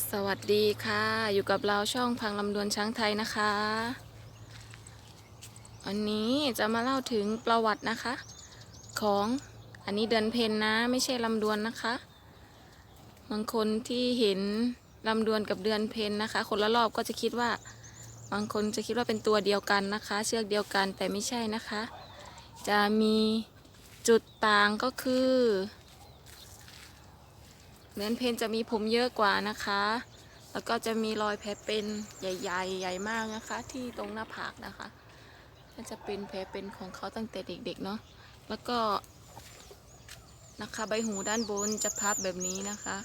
สวัสดีค่ะ อยู่กับเราช่องพังลำดวนช้างไทยนะคะ วันนี้จะมาเล่าถึงประวัตินะคะ ของอันนี้เดือนเพนนะ ไม่ใช่ลำดวนนะคะบางคนที่เห็นลำดวนกับเดือนเพนนะคะ คนละรอบก็จะคิดว่า บางคนจะคิดว่าเป็นตัวเดียวกันนะคะ เชือกเดียวกันแต่ไม่ใช่นะคะ จะมีจุดต่างก็คือ เดือนเพนจะมีผมเยอะกว่านะคะ แล้วก็จะมีรอยแผลเป็นใหญ่ๆ ใหญ่มากนะคะ ที่ตรงหน้าผากนะคะก็จะเป็นแผลเป็นของเขาตั้งแต่เด็กๆเนาะ แล้วก็นะคะใบหูด้านบนจะพับแบบนี้นะคะ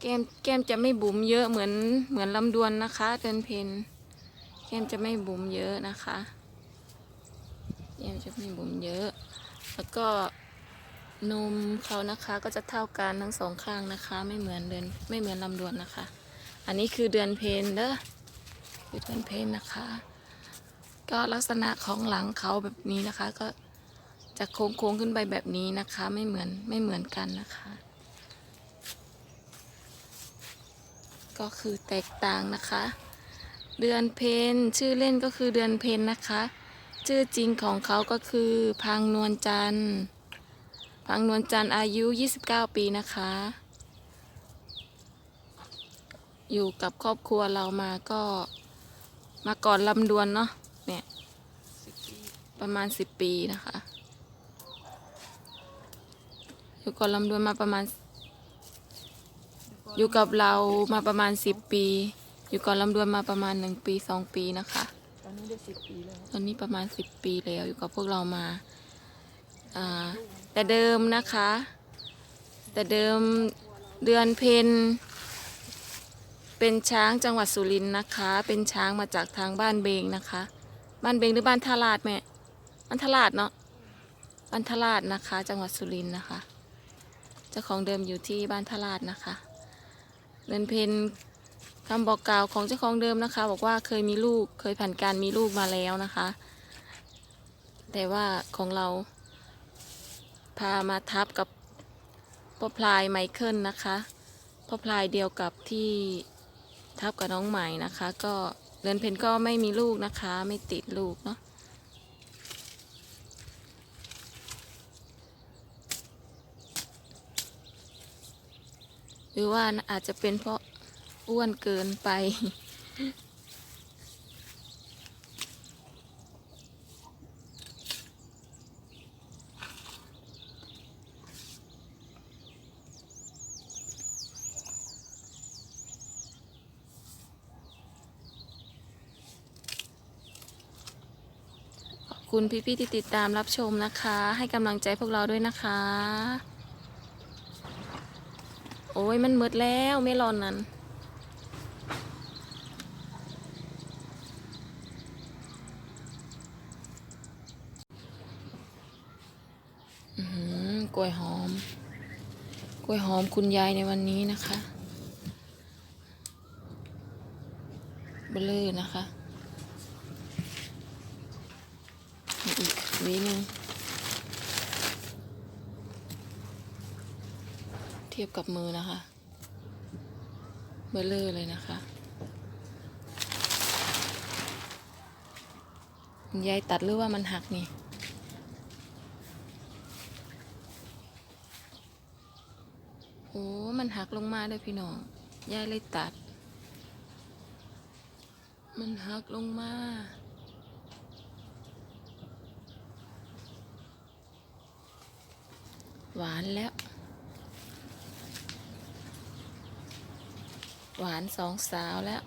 แก้มแก้มจะไม่บุ๋มเยอะเหมือนเหมือนลำดวนนะคะเดือนเพนแก้มจะไม่บุ๋มเยอะนะคะแก้มจะไม่บุ๋มเยอะ แล้วก็ นมเขานะคะก็จะเท่ากันทั้งสองข้างนะคะ ไม่เหมือนเดือนไม่เหมือนลำดวนนะคะ อันนี้คือเดือนเพนเด้อคือเดือนเพนนะคะ ก็ลักษณะของหลังเขาแบบนี้นะคะ ก็จะโค้งๆขึ้นไปแบบนี้นะคะ ไม่เหมือนไม่เหมือนกันนะคะ ก็คือแตกต่างนะคะ เดือนเพนชื่อเล่นก็คือเดือนเพนนะคะ ชื่อจริงของเขาก็คือพังนวลจันทร์ พังนวลจันทร์อายุ 29 ปีนะคะ อยู่กับครอบครัวเรามาก็มาก่อนลำดวนเนาะเนี่ยประมาณ 10 ปีนะคะ อยู่ก่อนลำดวนมาประมาณ อยู่กับเรามาประมาณ 10 ปี อยู่ก่อนลำดวนมาประมาณ 1 ปี 2 ปีนะคะ ตอนนี้ได้สิบปีแล้วตอนนี้ประมาณ 10 ปีแล้วอยู่กับพวกเรามาอ่า แต่เดิมนะคะ แต่เดิมเดือนเพนเป็นช้างจังหวัดสุรินทร์นะคะ เป็นช้างมาจากทางบ้านเบงนะคะ บ้านเบงหรือบ้านทาราดแม่บ้านทาราดเนาะบ้านทาราดนะคะ จังหวัดสุรินทร์นะคะ เจ้าของเดิมอยู่ที่บ้านทาราดนะคะ เดือนเพนคำบอกกล่าวของเจ้าของเดิมนะคะ บอกว่าเคยมีลูกเคยผ่านการมีลูกมาแล้วนะคะ แต่ว่าของเรา พามาทับกับพ่อพลายไมเคิลนะคะพ่อพลายเดียวกับที่ทับกับน้องใหม่นะคะ ก็เรือนเพนก็ไม่มีลูกนะคะ ไม่ติดลูกเนาะหรือว่าอาจจะเป็นเพราะอ้วนเกินไป คุณพี่ๆที่ติดตามรับชมนะคะ ให้กำลังใจพวกเราด้วยนะคะ โอ้ยมันมืดแล้วไม่รอนนั้นกล้วยหอม กล้วยหอมคุณยายในวันนี้นะคะ เบลอนะคะ อีกห วีหนึ่งเทียบกับมือนะคะเบลเลอร์เลยนะคะยายตัดหรือว่ามันหักนี่โอ้มันหักลงมาเลยพี่น้องยายเลยตัด มันหักลงมา หวานแล้ว หวานสองสาวแล้ว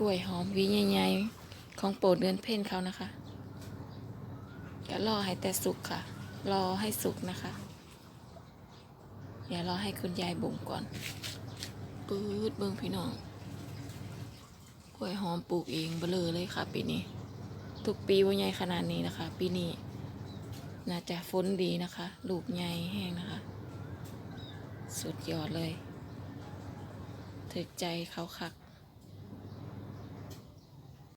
กล้วยหอมวีใหญ่ๆ ของโปรดเดือนเพ่นเขานะคะก็รอให้แต่สุกค่ะ รอให้สุกนะคะ อย่ารอให้คุณยายบ่งก่อน ปื๊ดเบิ้งพี่น้อง กล้วยหอมปลูกเองเบลอเลยค่ะ ปีนี้ ทุกปีว่าใหญ่ขนาดนี้นะคะ ปีนี้ น่าจะฝนดีนะคะ ลูกใหญ่แห้งนะคะ สุดยอดเลย ถึกใจเขาคัก